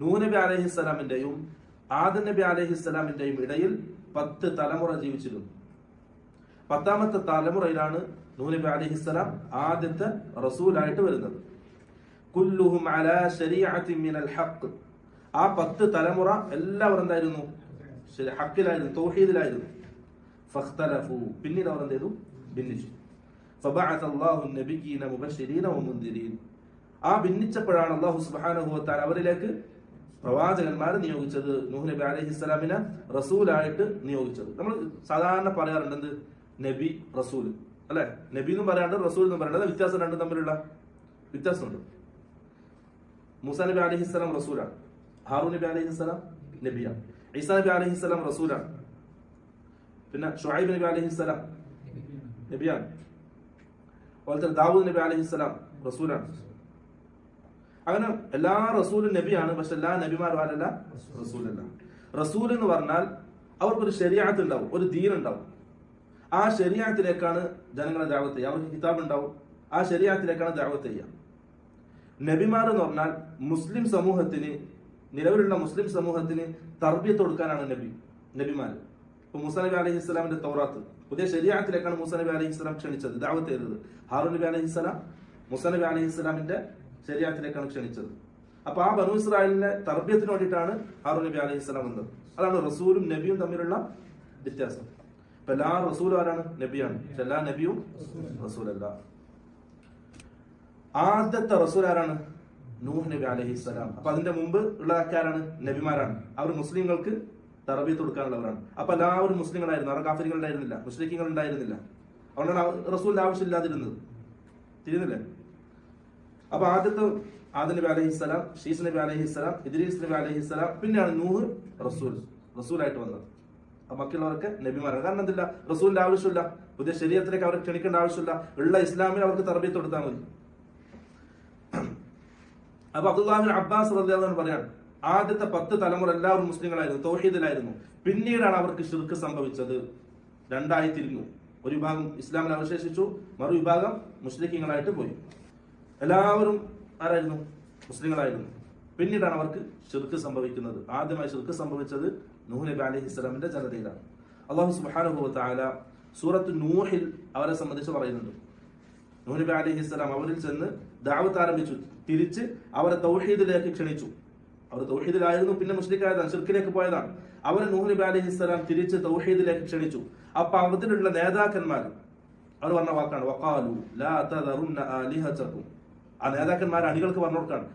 നൂനബി അലഹിസ്സലാമിന്റെയും ആദ നബി അലഹിസ്സലാമിന്റെയും ഇടയിൽ പത്ത് തലമുറ ജീവിച്ചിരുന്നു. പത്താമത്തെ തലമുറയിലാണ് നൂനബി അലഹിസ്സലാം ആദ്യത്തെ റസൂലായിട്ട് വരുന്നത്. കുല്ലുഹും അലാ മിനൽ ഹഖ്. ആ പത്ത് തലമുറ എല്ലാവരും എന്തായിരുന്നു? ശരി ഹക്കിലായിരുന്നു തൗഹീദിലായിരുന്നു. ഫഖ്തലഫു പിന്നീട് അവർ എന്ത് ചെയ്തു? ഭിന്നിച്ചു. ഫബഅത അല്ലാഹു നബിയ്യീന മുബശ്ശിരീന വമുൻദിരീൻ ആ ഭിന്നിച്ചപ്പോഴാണ് അള്ളാഹു സുബ്ഹാനഹു വതആല അവരിലേക്ക് പ്രവാചകന്മാരെ നിയോഗിച്ചത്. നൂഹ് നബി അലഹി ഇസ്ലാമിനെ റസൂലായിട്ട് നിയോഗിച്ചത്. നമ്മൾ സാധാരണ പറയാറുണ്ട് എന്ത്? നബി റസൂൽ അല്ലെ? നബി എന്നും പറയാണ്ട് റസൂൽ എന്നും പറയാണ്ട് വ്യത്യാസം രണ്ടും തമ്മിലുള്ള വ്യത്യാസമുണ്ട്. മൂസ നബി അലഹി ഇസ്ലാം റസൂലാണ്. ഹാറൂ നബി അലഹി ഇസ്ലാം നബിയാണ്. ഈസാ നബി അലഹി ഇസ്ലാം റസൂലാണ്. പിന്നെ ഷുഹൈബ് നബി അലഹി ഇസ്ലാം നബിയാണ്. അതുപോലെ തന്നെ ദാവൂദ് നബി അലഹി ഇസ്ലാം റസൂലാണ്. അങ്ങനെ എല്ലാ റസൂലും നബിയാണ് പക്ഷെ എല്ലാ നബിമാരും ആരല്ല? റസൂലല്ല. റസൂൽ എന്ന് പറഞ്ഞാൽ അവർക്കൊരു ശരിയാത്ത് ഉണ്ടാവും ഒരു ദീൻ ഉണ്ടാവും. ആ ശരിയാത്തിലേക്കാണ് ജനങ്ങളെ ദാവത്ത് ചെയ്യുക. അവർക്ക് കിതാബ് ഉണ്ടാവും ആ ശരിയാത്തിലേക്കാണ് ദാവത്ത് ചെയ്യുക. നബിമാർ എന്ന് പറഞ്ഞാൽ മുസ്ലിം സമൂഹത്തിന് നിലവിലുള്ള മുസ്ലിം സമൂഹത്തിന് തർബിയത്ത് കൊടുക്കാനാണ് നബി നബിമാർ. ഇപ്പൊ മൂസ അലൈഹി ഇസ്ലാമിന്റെ തൗറാത്ത്. പുതിയ ശരിയാത്തിലേക്കാണ് മൂസ നബി അലൈഹി ഇസ്ലാം ക്ഷണിച്ചത് ദാവത്ത് ചെയ്തത്. ഹാറൂൻ നബി അലഹി ഇസ്ലാം മൂസ നബി അലൈഹി ഇസ്ലാമിന്റെ ശരിയാത്തിലേക്കാണ് ക്ഷണിച്ചത്. അപ്പൊ ആ ബനു ഇസ്രായേലിന്റെ തർബിയത്തിന് വേണ്ടിയിട്ടാണ് ഹാറു നബി അലൈഹി സ്വലാം വന്നത്. അതാണ് റസൂലും നബിയും തമ്മിലുള്ള വ്യത്യാസം. ഇപ്പൊ എല്ലാ റസൂലും ആരാണ്? നബിയാണ്. എല്ലാ നബിയും റസൂലല്ല. ആദ്യത്തെ റസൂൽ ആരാണ്? നൂഹ് നബി അലഹി സ്വലാം. അപ്പൊ അതിന്റെ മുമ്പ് ഉള്ള ആൾക്കാരാണ് നബിമാരാണ്. അവർ മുസ്ലിങ്ങൾക്ക് തറബീത്ത് കൊടുക്കാനുള്ളവരാണ്. അപ്പൊ എല്ലാവരും മുസ്ലിങ്ങളായിരുന്നു. അവർ കാഫിരികൾ ഉണ്ടായിരുന്നില്ല മുസ്ലിങ്ങൾ ഉണ്ടായിരുന്നില്ല അതുകൊണ്ടാണ് റസൂലിന്റെ ആവശ്യമില്ലാതിരുന്നത് തിരിയുന്നില്ലേ? അപ്പൊ ആദ്യത്തെ ആദി നബി അലഹിസ്സലാം ഷീസ് നബി അലഹിസ്സലാം ഇദ്രീസ് നബി അലഹിസ്സലാം പിന്നെയാണ് നൂഹ് റസൂൽ റസൂലായിട്ട് വന്നത്. അപ്പൊ ബാക്കിയുള്ളവർക്ക് നബിമാരാണ്. കാരണം എന്തില്ല? റസൂലിന്റെ ആവശ്യമില്ല. പുതിയ ശരീരത്തിലേക്ക് അവർക്ക് ക്ഷണിക്കേണ്ട ആവശ്യമില്ല. ഉള്ള ഇസ്ലാമിൽ അവർക്ക് തറബി കൊടുത്താൽ മതി. അപ്പൊ അബ്ദുല്ലാഹിൻ അബ്ബാസ് റളിയല്ലാഹു പറയാൻ ആദ്യത്തെ പത്ത് തലമുറ എല്ലാവരും മുസ്ലിങ്ങളായിരുന്നു തൗഹീദിലായിരുന്നു. പിന്നീടാണ് അവർക്ക് ഷിർക്ക് സംഭവിച്ചത്. രണ്ടായി തിരിഞ്ഞു. ഒരു വിഭാഗം ഇസ്ലാമിൽ അവശേഷിച്ചു മറുവിഭാഗം മുസ്ലിഖീങ്ങളായിട്ട് പോയി. എല്ലാവരും ആരായിരുന്നു? മുസ്ലിങ്ങളായിരുന്നു. പിന്നീടാണ് അവർക്ക് ഷിർക്ക് സംഭവിക്കുന്നത്. ആദ്യമായി ഷിർക്ക് സംഭവിച്ചത് നൂഹ് നബി അലൈഹി ഇസ്ലാമിന്റെ ജനതയിലാണ്. അള്ളാഹു തആല സൂറത്ത് നൂഹിൽ അവരെ സംബന്ധിച്ച് പറയുന്നുണ്ട്. നൂഹ് നബി അലൈഹി ഇസ്ലാം അവരിൽ ചെന്ന് ദാവത്ത് ആരംഭിച്ചു. തിരിച്ച് അവരെ തൗഹീദിലേക്ക് ക്ഷണിച്ചു. അവർ തൗഹീദിലായിരുന്നു പിന്നെ മുസ്ലിക്കായതാണ് ഷിർക്കിലേക്ക് പോയതാണ്. അവരെ നൂഹ് നബി അലൈഹി ഇസ്ലാം തിരിച്ച് തൗഹീദിലേക്ക് ക്ഷണിച്ചു. അപ്പൊ അവത്തിലുള്ള നേതാക്കന്മാർ അവർ പറഞ്ഞ വാക്കാണ് വഖാലു ലാ തദറുന്ന ആലിഹതകും. ആ നേതാക്കന്മാർ അണികൾക്ക് പറഞ്ഞു കൊടുക്കാണ്.